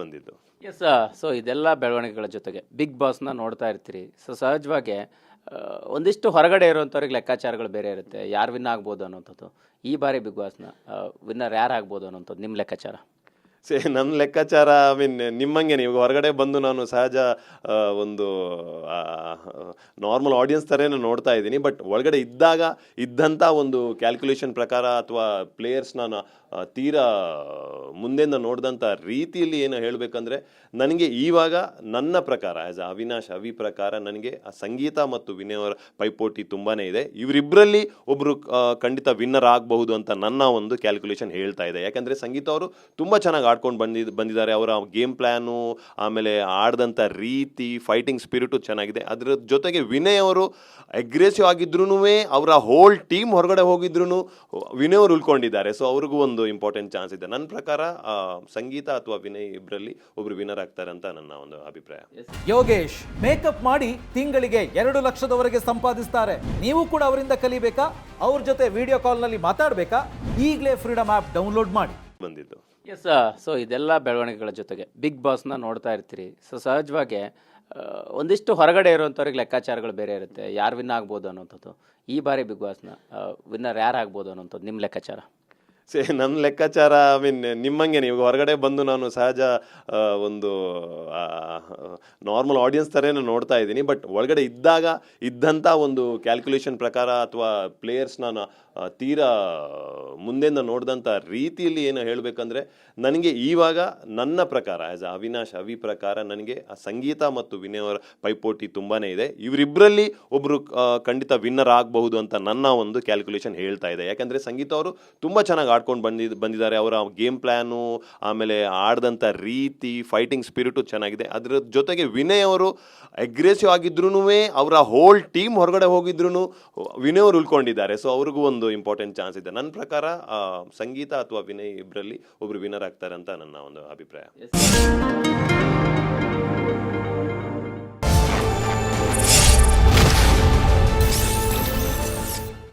ಬಂದಿದ್ದು. S so ಇದೆಲ್ಲ ಬೆಳವಣಿಗೆಗಳ ಜೊತೆಗೆ. ಬಿಗ್ ಬಾಸ್ನ ನೋಡ್ತಾ ಇರ್ತೀರಿ. ಸೊ ಸಹಜವಾಗಿ ಒಂದಿಷ್ಟು ಹೊರಗಡೆ ಇರುವಂಥವ್ರಿಗೆ ಲೆಕ್ಕಾಚಾರಗಳು ಬೇರೆ ಇರುತ್ತೆ. ಯಾರು ವಿನ್ ಆಗ್ಬೋದು ಅನ್ನೋಂಥದ್ದು ಈ ಬಾರಿ ಬಿಗ್ ಬಾಸ್ನ ವಿನ್ನರ್ ಯಾರು ಆಗ್ಬೋದು ಅನ್ನೋಂಥದ್ದು ನಿಮ್ಮ ಲೆಕ್ಕಾಚಾರ? ಸೇ ನನ್ನ ಲೆಕ್ಕಾಚಾರ ಐ ಮೀನ್ ನಿಮ್ಮಂಗೆ ನೀವು ಹೊರಗಡೆ ಬಂದು ನಾನು ಸಹಜ ಒಂದು ನಾರ್ಮಲ್ ಆಡಿಯನ್ಸ್ ಥರನೇ ನೋಡ್ತಾ ಇದ್ದೀನಿ. ಬಟ್ ಒಳಗಡೆ ಇದ್ದಾಗ ಇದ್ದಂಥ ಒಂದು ಕ್ಯಾಲ್ಕುಲೇಷನ್ ಪ್ರಕಾರ ಅಥವಾ ನಾನು ತೀರಾ ಮುಂದೆಯಿಂದ ನೋಡಿದಂಥ ರೀತಿಯಲ್ಲಿ ಏನು ಹೇಳಬೇಕಂದ್ರೆ, ನನಗೆ ಈವಾಗ ನನ್ನ ಪ್ರಕಾರ ಆ್ಯಸ್ ಅ ಅವಿನಾಶ್ ಅವಿ ಪ್ರಕಾರ ನನಗೆ ಆ ಸಂಗೀತ ಮತ್ತು ವಿನಯ್ ಅವರ ಪೈಪೋಟಿ ತುಂಬಾ ಇದೆ. ಇವರಿಬ್ಬರಲ್ಲಿ ಒಬ್ಬರು ಖಂಡಿತ ವಿನ್ನರ್ ಆಗಬಹುದು ಅಂತ ನನ್ನ ಒಂದು ಕ್ಯಾಲ್ಕುಲೇಷನ್ ಹೇಳ್ತಾ ಇದೆ. ಯಾಕಂದರೆ ಸಂಗೀತ ಅವರು ತುಂಬ ಚೆನ್ನಾಗಿ ಆಡ್ಕೊಂಡು ಬಂದಿದ್ ಬಂದಿದ್ದಾರೆ. ಅವರ ಗೇಮ್ ಪ್ಲ್ಯಾನು ಆಮೇಲೆ ಆಡ್ದಂಥ ರೀತಿ ಫೈಟಿಂಗ್ ಸ್ಪಿರಿಟು ಚೆನ್ನಾಗಿದೆ. ಅದರ ಜೊತೆಗೆ ವಿನಯ್ ಅವರು ಅಗ್ರೆಸಿವ್ ಆಗಿದ್ರು ಅವರ ಹೋಲ್ ಟೀಮ್ ಹೊರಗಡೆ ಹೋಗಿದ್ರು ವಿನಯ್ ಅವರು ಉಳ್ಕೊಂಡಿದ್ದಾರೆ. ಸೊ ಅವ್ರಿಗೂ ಒಂದು ಇಂಪಾರ್ಟೆಂಟ್ ಚಾನ್ಸ್ ಇದೆ. ನನ್ನ ಪ್ರಕಾರ ಸಂಗೀತ ಅಥವಾ ವಿನಯ್ ಇಬ್ಬರಲ್ಲಿ ಒಬ್ರು ವಿನರ್ ಆಗ್ತಾರೆ ಅಂತ ನನ್ನ ಒಂದು ಅಭಿಪ್ರಾಯ. ಯೋಗೇಶ್ ಮೇಕಪ್ ಮಾಡಿ ತಿಂಗಳಿಗೆ ಎರಡು ಲಕ್ಷದವರೆಗೆ ಸಂಪಾದಿಸ್ತಾರೆ. ನೀವು ಕೂಡ ಅವರಿಂದ ಕಲಿಬೇಕಾ? ಅವ್ರ ಜೊತೆ ವಿಡಿಯೋ ಕಾಲ್ನಲ್ಲಿ ಮಾತಾಡಬೇಕಾ? ಈಗಲೇ ಫ್ರೀಡಮ್ ಆ್ಯಪ್ ಡೌನ್ಲೋಡ್ ಮಾಡಿ. ಬಂದಿದ್ದು. ಎಸ್ ಸೊ ಇದೆಲ್ಲ ಬೆಳವಣಿಗೆಗಳ ಜೊತೆಗೆ ಬಿಗ್ ಬಾಸ್ನ ನೋಡ್ತಾ ಇರ್ತೀರಿ. ಸೊ ಸಹಜವಾಗಿ ಒಂದಿಷ್ಟು ಹೊರಗಡೆ ಇರುವಂಥವ್ರಿಗೆ ಲೆಕ್ಕಾಚಾರಗಳು ಬೇರೆ ಇರುತ್ತೆ. ಯಾರು ವಿನ್ ಆಗ್ಬೋದು ಅನ್ನೋಂಥದ್ದು ಈ ಬಾರಿ ಬಿಗ್ ಬಾಸ್ನ ವಿನ್ನರ್ ಯಾರು ಆಗ್ಬೋದು ಅನ್ನೋಂಥದ್ದು ನಿಮ್ಮ ಲೆಕ್ಕಾಚಾರ? ಸೇ ನನ್ನ ಲೆಕ್ಕಾಚಾರ ಐ ಮೀನ್ ನಿಮ್ಮಂಗೆ ನೀವು ಹೊರಗಡೆ ಬಂದು ನಾನು ಸಹಜ ಒಂದು ನಾರ್ಮಲ್ ಆಡಿಯನ್ಸ್ ಥರನೇ ನೋಡ್ತಾ ಇದ್ದೀನಿ. ಬಟ್ ಒಳಗಡೆ ಇದ್ದಾಗ ಇದ್ದಂಥ ಒಂದು ಕ್ಯಾಲ್ಕುಲೇಷನ್ ಪ್ರಕಾರ ಅಥವಾ ಪ್ಲೇಯರ್ಸ್ ನಾನು ತೀರಾ ಮುಂದೆಯಿಂದ ನೋಡಿದಂಥ ರೀತಿಯಲ್ಲಿ ಏನು ಹೇಳಬೇಕಂದ್ರೆ, ನನಗೆ ಈವಾಗ ನನ್ನ ಪ್ರಕಾರ ಆ್ಯಸ್ ಅ ಅವಿನಾಶ್ ಅವಿ ಪ್ರಕಾರ ನನಗೆ ಆ ಸಂಗೀತ ಮತ್ತು ವಿನಯ್ ಪೈಪೋಟಿ ತುಂಬಾ ಇದೆ. ಇವರಿಬ್ಬರಲ್ಲಿ ಒಬ್ಬರು ಖಂಡಿತ ವಿನ್ನರ್ ಆಗಬಹುದು ಅಂತ ನನ್ನ ಒಂದು ಕ್ಯಾಲ್ಕುಲೇಷನ್ ಹೇಳ್ತಾ ಇದೆ. ಯಾಕಂದರೆ ಸಂಗೀತ ಅವರು ತುಂಬ ಚೆನ್ನಾಗಿ ಆಡ್ಕೊಂಡು ಬಂದಿದ್ ಬಂದಿದ್ದಾರೆ. ಅವರ ಗೇಮ್ ಪ್ಲ್ಯಾನು ಆಮೇಲೆ ಆಡ್ದಂಥ ರೀತಿ, ಫೈಟಿಂಗ್ ಸ್ಪಿರಿಟು ಚೆನ್ನಾಗಿದೆ. ಅದರ ಜೊತೆಗೆ ವಿನಯ್ ಅವರು ಅಗ್ರೆಸಿವ್ ಆಗಿದ್ರೂ ಅವರ ಹೋಲ್ ಟೀಮ್ ಹೊರಗಡೆ ಹೋಗಿದ್ರು ವಿನಯ್ ಅವರು ಉಳ್ಕೊಂಡಿದ್ದಾರೆ. ಸೊ, ಅವ್ರಿಗೂ ಒಂದು ಇಂಪಾರ್ಟೆಂಟ್ ಚಾನ್ಸ್ ಇದೆ. ನನ್ನ ಪ್ರಕಾರ ಸಂಗೀತ ಅಥವಾ ವಿನಯ್ ಇಬ್ಬರಲ್ಲಿ ಒಬ್ರು ವಿನರ್ ಆಗ್ತಾರೆ ಅಂತ ನನ್ನ ಒಂದು ಅಭಿಪ್ರಾಯ.